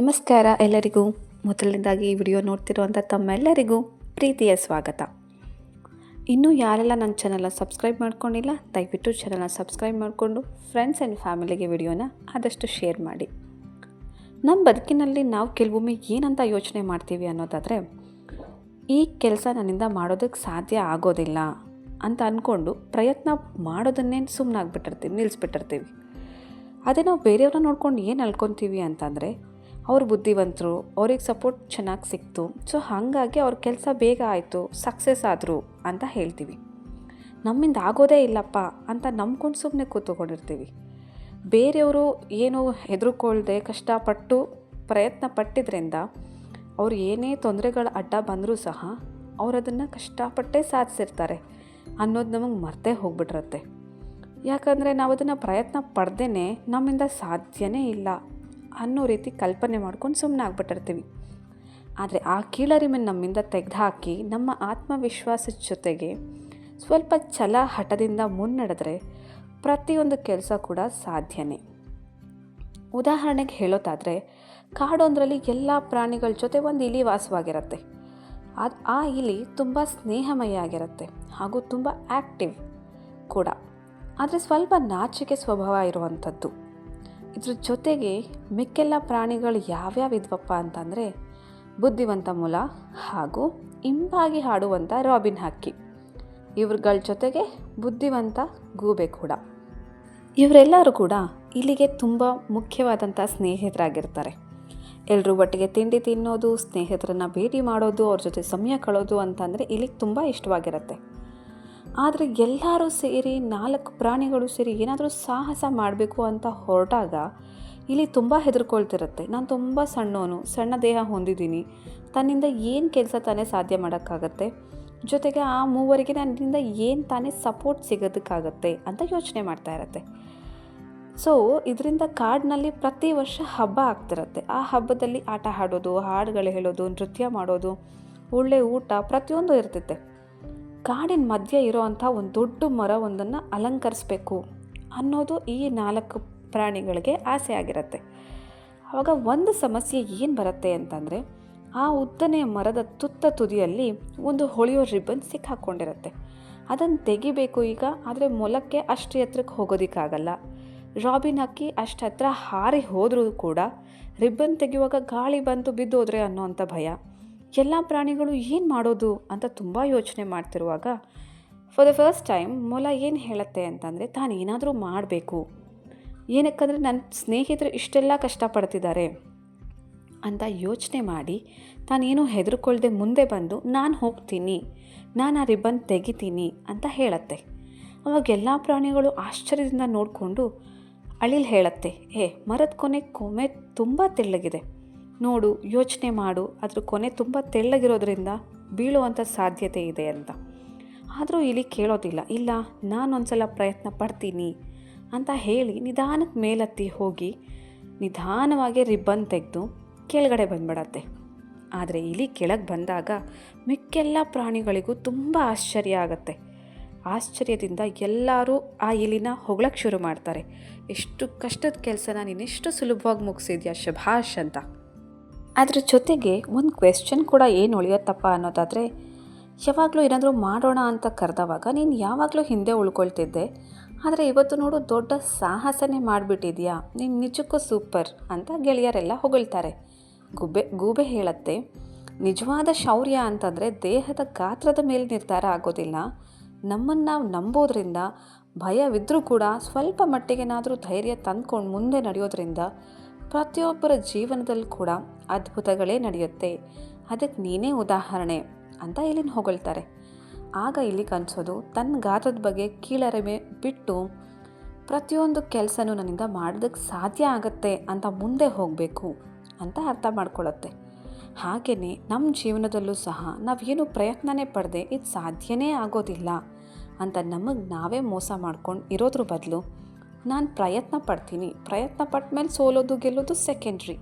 ನಮಸ್ಕಾರ ಎಲ್ಲರಿಗೂ. ಮೊದಲನೇದಾಗಿ ಈ ವಿಡಿಯೋ ನೋಡ್ತಿರುವಂಥ ತಮ್ಮೆಲ್ಲರಿಗೂ ಪ್ರೀತಿಯ ಸ್ವಾಗತ. ಇನ್ನೂ ಯಾರೆಲ್ಲ ನನ್ನ ಚಾನಲ್ನ ಸಬ್ಸ್ಕ್ರೈಬ್ ಮಾಡ್ಕೊಂಡಿಲ್ಲ, ದಯವಿಟ್ಟು ಚಾನಲ್ನ ಸಬ್ಸ್ಕ್ರೈಬ್ ಮಾಡಿಕೊಂಡು ಫ್ರೆಂಡ್ಸ್ ಆ್ಯಂಡ್ ಫ್ಯಾಮಿಲಿಗೆ ವಿಡಿಯೋನ ಆದಷ್ಟು ಶೇರ್ ಮಾಡಿ. ನಮ್ಮ ಬದುಕಿನಲ್ಲಿ ನಾವು ಕೆಲವೊಮ್ಮೆ ಏನಂತ ಯೋಚನೆ ಮಾಡ್ತೀವಿ ಅನ್ನೋದಾದರೆ, ಈ ಕೆಲಸ ನನ್ನಿಂದ ಮಾಡೋದಕ್ಕೆ ಸಾಧ್ಯ ಆಗೋದಿಲ್ಲ ಅಂತ ಅಂದ್ಕೊಂಡು ಪ್ರಯತ್ನ ಮಾಡೋದನ್ನೇ ಸುಮ್ಮನಾಗ್ಬಿಟ್ಟಿರ್ತೀವಿ ನಿಲ್ಲಿಸ್ಬಿಟ್ಟಿರ್ತೀವಿ ಅದೇ ನಾವು ಬೇರೆಯವ್ರನ್ನ ನೋಡ್ಕೊಂಡು ಏನು ಅಲ್ಕೊತೀವಿ ಅಂತಂದರೆ ಅವ್ರು ಬುದ್ಧಿವಂತರು ಅವ್ರಿಗೆ ಸಪೋರ್ಟ್ ಚೆನ್ನಾಗಿ ಸಿಕ್ತು. ಸೊ ಹಾಗಾಗಿ ಅವ್ರ ಕೆಲಸ ಬೇಗ ಆಯಿತು ಸಕ್ಸಸ್ ಆದರು ಅಂತ ಹೇಳ್ತೀವಿ. ನಮ್ಮಿಂದ ಆಗೋದೇ ಇಲ್ಲಪ್ಪ ಅಂತ ನಂಬ್ಕೊಂಡು ಸುಮ್ಮನೆ ಕೂತ್ಕೊಂಡಿರ್ತೀವಿ. ಬೇರೆಯವರು ಏನು ಹೆದರ್ಕೊಳ್ದೆ ಕಷ್ಟಪಟ್ಟು ಪ್ರಯತ್ನ ಪಟ್ಟಿದ್ರಿಂದ ಅವ್ರು ಏನೇ ತೊಂದರೆಗಳ ಅಡ್ಡ ಬಂದರೂ ಸಹ ಅವ್ರು ಅದನ್ನು ಕಷ್ಟಪಟ್ಟೇ ಸಾಧಿಸಿರ್ತಾರೆ ಅನ್ನೋದು ನಮಗೆ ಮರ್ತೇ ಹೋಗ್ಬಿಟ್ಟಿರತ್ತೆ ಯಾಕಂದರೆ ನಾವು ಅದನ್ನು ಪ್ರಯತ್ನ ಪಡ್ದೇ ನಮ್ಮಿಂದ ಸಾಧ್ಯನೇ ಇಲ್ಲ. ಅನ್ನೋ ರೀತಿ ಕಲ್ಪನೆ ಮಾಡ್ಕೊಂಡು ಸುಮ್ಮನೆ ಆಗ್ಬಿಟ್ಟಿರ್ತೀವಿ ಆದರೆ ಆ ಕೀಳರಿಮೆ ನಮ್ಮಿಂದ ತೆಗೆದುಹಾಕಿ ನಮ್ಮ ಆತ್ಮವಿಶ್ವಾಸದ ಜೊತೆಗೆ ಸ್ವಲ್ಪ ಛಲ ಹಠದಿಂದ ಮುನ್ನಡೆದ್ರೆ ಪ್ರತಿಯೊಂದು ಕೆಲಸ ಕೂಡ ಸಾಧ್ಯನೇ. ಉದಾಹರಣೆಗೆ ಹೇಳೋದಾದರೆ, ಕಾಡೊಂದರಲ್ಲಿ ಎಲ್ಲ ಪ್ರಾಣಿಗಳ ಜೊತೆ ಒಂದು ಇಲಿ ವಾಸವಾಗಿರುತ್ತೆ. ಅದು ಆ ಇಲಿ ತುಂಬ ಸ್ನೇಹಮಯ ಆಗಿರುತ್ತೆ ಹಾಗೂ ತುಂಬ ಆ್ಯಕ್ಟಿವ್ ಕೂಡ. ಆದರೆ ಸ್ವಲ್ಪ ನಾಚಿಕೆ ಸ್ವಭಾವ ಇರುವಂಥದ್ದು. ಇದ್ರ ಜೊತೆಗೆ ಮಿಕ್ಕೆಲ್ಲ ಪ್ರಾಣಿಗಳು ಯಾವ್ಯಾವ ಇದ್ವಪ್ಪ ಅಂತಂದರೆ ಬುದ್ಧಿವಂತ ಮೊಲ ಹಾಗೂ ಇಂಪಾಗಿ ಹಾಡುವಂಥ ರಾಬಿನ್ ಹಕ್ಕಿ. ಇವ್ರಗಳ ಜೊತೆಗೆ ಬುದ್ಧಿವಂತ ಗೂಬೆ ಕೂಡ. ಇವರೆಲ್ಲರೂ ಕೂಡ ಇಲ್ಲಿಗೆ ತುಂಬ ಮುಖ್ಯವಾದಂಥ ಸ್ನೇಹಿತರಾಗಿರ್ತಾರೆ. ಎಲ್ಲರೂ ಒಟ್ಟಿಗೆ ತಿಂಡಿ ತಿನ್ನೋದು, ಸ್ನೇಹಿತರನ್ನ ಭೇಟಿ ಮಾಡೋದು, ಅವ್ರ ಜೊತೆ ಸಮಯ ಕಳೋದು ಅಂತಂದರೆ ಇಲ್ಲಿಗೆ ತುಂಬ ಇಷ್ಟವಾಗಿರುತ್ತೆ. ಆದರೆ ಎಲ್ಲರೂ ಸೇರಿ, ನಾಲ್ಕು ಪ್ರಾಣಿಗಳು ಸೇರಿ ಏನಾದರೂ ಸಾಹಸ ಮಾಡಬೇಕು ಅಂತ ಹೊರಟಾಗ ಇಲ್ಲಿ ತುಂಬ ಹೆದರ್ಕೊಳ್ತಿರುತ್ತೆ. ನಾನು ತುಂಬ ಸಣ್ಣವನು, ಸಣ್ಣ ದೇಹ ಹೊಂದಿದ್ದೀನಿ. ತನ್ನಿಂದ ಏನು ಕೆಲಸ ತಾನೇ ಸಾಧ್ಯ ಮಾಡೋಕ್ಕಾಗತ್ತೆ? ಜೊತೆಗೆ ಆ ಮೂವರಿಗೆ ನನ್ನಿಂದ ಏನು ತಾನೇ ಸಪೋರ್ಟ್ ಸಿಗೋದಕ್ಕಾಗತ್ತೆ ಅಂತ ಯೋಚನೆ ಮಾಡ್ತಾ ಇರತ್ತೆ. ಸೊ ಇದರಿಂದ ಕಾಡಿನಲ್ಲಿ ಪ್ರತಿ ವರ್ಷ ಹಬ್ಬ ಆಗ್ತಿರತ್ತೆ. ಆ ಹಬ್ಬದಲ್ಲಿ ಆಟ ಆಡೋದು, ಹಾಡುಗಳು ಹೇಳೋದು, ನೃತ್ಯ ಮಾಡೋದು, ಒಳ್ಳೆ ಊಟ ಪ್ರತಿಯೊಂದು ಇರ್ತಿತ್ತೆ. ಕಾಡಿನ ಮಧ್ಯೆ ಇರೋವಂಥ ಒಂದು ದೊಡ್ಡ ಮರ ಒಂದನ್ನು ಅಲಂಕರಿಸಬೇಕು ಅನ್ನೋದು ಈ ನಾಲ್ಕು ಪ್ರಾಣಿಗಳಿಗೆ ಆಸೆ ಆಗಿರುತ್ತೆ. ಆವಾಗ ಒಂದು ಸಮಸ್ಯೆ ಏನು ಬರುತ್ತೆ ಅಂತಂದರೆ, ಆ ಉದ್ದನೆಯ ಮರದ ತುತ್ತ ತುದಿಯಲ್ಲಿ ಒಂದು ಹೊಳೆಯೋ ರಿಬ್ಬನ್ ಸಿಕ್ಕಾಕ್ಕೊಂಡಿರುತ್ತೆ ಅದನ್ನು ತೆಗಿಬೇಕು ಈಗ, ಆದರೆ ಮೊಲಕ್ಕೆ ಅಷ್ಟು ಎತ್ತರಕ್ಕೆ ಹೋಗೋದಕ್ಕಾಗಲ್ಲ. ರಾಬಿನ್ ಹಕ್ಕಿ ಅಷ್ಟು ಹತ್ರ ಹಾರಿ ಹೋದರೂ ಕೂಡ ರಿಬ್ಬನ್ ತೆಗೆಯುವಾಗ ಗಾಳಿ ಬಂತು ಬಿದ್ದೋದ್ರೆ ಅನ್ನೋವಂಥ ಭಯ. ಎಲ್ಲ ಪ್ರಾಣಿಗಳು ಏನು ಮಾಡೋದು ಅಂತ ತುಂಬ ಯೋಚನೆ ಮಾಡ್ತಿರುವಾಗ ಫಾರ್ ದ ಫಸ್ಟ್ ಟೈಮ್ ಮೊಲ ಏನು ಹೇಳುತ್ತೆ ಅಂತಂದರೆ, ತಾನು ಏನಾದರೂ ಮಾಡಬೇಕು. ಏನಕ್ಕಂದರೆ ನನ್ನ ಸ್ನೇಹಿತರು ಇಷ್ಟೆಲ್ಲ ಕಷ್ಟಪಡ್ತಿದ್ದಾರೆ ಅಂತ ಯೋಚನೆ ಮಾಡಿ ತಾನೇನು ಹೆದರ್ಕೊಳ್ದೆ ಮುಂದೆ ಬಂದು, ನಾನು ಹೋಗ್ತೀನಿ, ನಾನು ಆ ರಿಬ್ಬನ್ ತೆಗಿತೀನಿ ಅಂತ ಹೇಳತ್ತೆ. ಅವಾಗ ಎಲ್ಲ ಪ್ರಾಣಿಗಳು ಆಶ್ಚರ್ಯದಿಂದ ನೋಡಿಕೊಂಡು ಅಳಿಲ್ ಹೇಳತ್ತೆ, ಏ, ಮರದ ಕೊನೆ ಕೊಮೆ ತುಂಬ ತೆಳ್ಳಗಿದೆ. ನೋಡು, ಯೋಚನೆ ಮಾಡು. ಅದ್ರ ಕೊನೆ ತುಂಬ ತೆಳ್ಳಗಿರೋದ್ರಿಂದ ಬೀಳುವಂಥ ಸಾಧ್ಯತೆ ಇದೆ ಅಂತ. ಆದರೂ ಇಲ್ಲಿ ಕೇಳೋದಿಲ್ಲ. ಇಲ್ಲ, ನಾನೊಂದ್ಸಲ ಪ್ರಯತ್ನ ಪಡ್ತೀನಿ ಅಂತ ಹೇಳಿ ನಿಧಾನಕ್ಕೆ ಮೇಲತ್ತಿ ಹೋಗಿ ನಿಧಾನವಾಗಿ ರಿಬ್ಬನ್ ತೆಗೆದು ಕೆಳಗಡೆ ಬಂದ್ಬಿಡತ್ತೆ. ಆದರೆ ಇಲಿ ಕೆಳಗೆ ಬಂದಾಗ ಮಿಕ್ಕೆಲ್ಲ ಪ್ರಾಣಿಗಳಿಗೂ ತುಂಬ ಆಶ್ಚರ್ಯ ಆಗತ್ತೆ. ಆಶ್ಚರ್ಯದಿಂದ ಎಲ್ಲರೂ ಆ ಇಲಿನ ಹೊಗಳಕ್ಕೆ ಶುರು ಮಾಡ್ತಾರೆ. ಎಷ್ಟು ಕಷ್ಟದ ಕೆಲಸನ ನೀನೆಷ್ಟು ಸುಲಭವಾಗಿ ಮುಗಿಸಿದ್ಯಾ ಶಭಾಷ್ ಅಂತ. ಅದ್ರ ಜೊತೆಗೆ ಒಂದು ಕ್ವೆಶ್ಚನ್ ಕೂಡ ಏನು ಉಳಿಯತ್ತಪ್ಪ ಅನ್ನೋದಾದರೆ, ಯಾವಾಗಲೂ ಏನಾದರೂ ಮಾಡೋಣ ಅಂತ ಕರೆದವಾಗ ನೀನು ಯಾವಾಗಲೂ ಹಿಂದೆ ಉಳ್ಕೊಳ್ತಿದ್ದೆ, ಆದರೆ ಇವತ್ತು ನೋಡು ದೊಡ್ಡ ಸಾಹಸನೇ ಮಾಡಿಬಿಟ್ಟಿದ್ಯಾ? ನೀನು ನಿಜಕ್ಕೂ ಸೂಪರ್ ಅಂತ ಗೆಳೆಯರೆಲ್ಲ ಹೊಗಳ್ತಾರೆ. ಗುಬ್ಬೆ ಗೂಬೆ ಹೇಳತ್ತೆ, ನಿಜವಾದ ಶೌರ್ಯ ಅಂತಂದರೆ ದೇಹದ ಗಾತ್ರದ ಮೇಲೆ ನಿರ್ಧಾರ ಆಗೋದಿಲ್ಲ. ನಮ್ಮನ್ನು ನಾವು ನಂಬೋದ್ರಿಂದ ಭಯವಿದ್ದರೂ ಕೂಡ ಸ್ವಲ್ಪ ಮಟ್ಟಿಗೆನಾದರೂ ಧೈರ್ಯ ತಂದ್ಕೊಂಡು ಮುಂದೆ ನಡೆಯೋದ್ರಿಂದ ಪ್ರತಿಯೊಬ್ಬರ ಜೀವನದಲ್ಲಿ ಕೂಡ ಅದ್ಭುತಗಳೇ ನಡೆಯುತ್ತೆ. ಅದಕ್ಕೆ ನೀನೇ ಉದಾಹರಣೆ ಅಂತ ಇಲ್ಲಿನ ಹೊಗಳ್ತಾರೆ. ಆಗ ಇಲ್ಲಿ ಕನ್ಸೋದು ತನ್ನ ಗಾತ್ರದ ಬಗ್ಗೆ ಕೀಳರಿಮೆ ಬಿಟ್ಟು ಪ್ರತಿಯೊಂದು ಕೆಲಸನೂ ನನ್ನಿಂದ ಮಾಡೋದಕ್ಕೆ ಸಾಧ್ಯ ಆಗತ್ತೆ ಅಂತ ಮುಂದೆ ಹೋಗಬೇಕು ಅಂತ ಅರ್ಥ ಮಾಡ್ಕೊಳ್ಳುತ್ತೆ ಹಾಗೆಯೇ ನಮ್ಮ ಜೀವನದಲ್ಲೂ ಸಹ ನಾವೇನು ಪ್ರಯತ್ನನೇ ಪಡೆದೇ ಇದು ಸಾಧ್ಯನೇ ಆಗೋದಿಲ್ಲ ಅಂತ ನಮಗೆ ನಾವೇ ಮೋಸ ಮಾಡ್ಕೊಂಡು ಇರೋದ್ರ ಬದಲು ನಾನು ಪ್ರಯತ್ನ ಪಡ್ತೀನಿ. ಪ್ರಯತ್ನ ಪಟ್ಟ ಮೇಲೆ ಸೋಲೋದು ಗೆಲ್ಲೋದು ಸೆಕೆಂಡ್ರಿ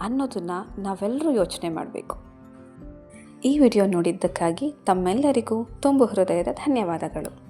ಅನ್ನೋದನ್ನು ನಾವೆಲ್ಲರೂ ಯೋಚನೆ ಮಾಡಬೇಕು. ಈ ವಿಡಿಯೋ ನೋಡಿದ್ದಕ್ಕಾಗಿ ತಮ್ಮೆಲ್ಲರಿಗೂ ತುಂಬು ಹೃದಯದ ಧನ್ಯವಾದಗಳು.